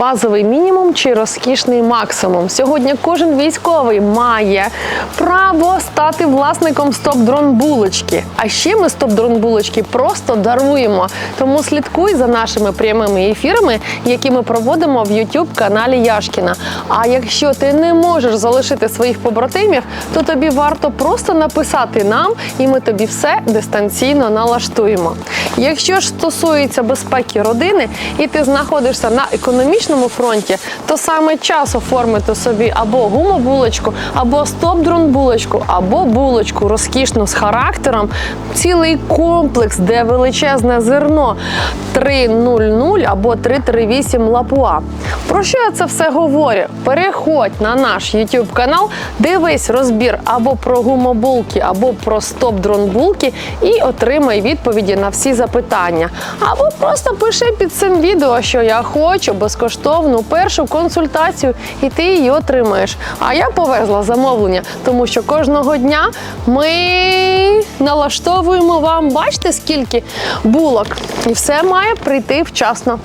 базовий мінімум чи розкішний максимум. Сьогодні кожен військовий має право стати власником стоп-дрон булочки. А ще ми стоп-дрон булочки просто даруємо. Тому слідкуй за нашими прямими ефірами, які ми проводимо в youtube каналі Яшкіна. А якщо ти не можеш залишити своїх побратимів, то тобі варто просто написати нам, і ми тобі все дистанційно налаштуємо. Якщо ж стосується безпеки родини, і ти знаходишся на економічному фронті, то саме час оформити собі або гумобулочку, або стоп-дрон булочку, або булочку розкішну з характером, цілий комплекс, де величезне зерно 3.00 або 338 лапуа. Про що я це все говорю? Переходь на наш YouTube канал, дивись розбір або про гумобулки, або про стоп-дрон булки і отримай відповіді на всі запитання. Або просто пиши під цим відео, що я хочу безкоштовну першу консультацію, і ти її отримаєш. А я повезла замовлення, тому що кожного дня ми налаштовуємо вам, бачите, скільки булок, і все має прийти вчасно.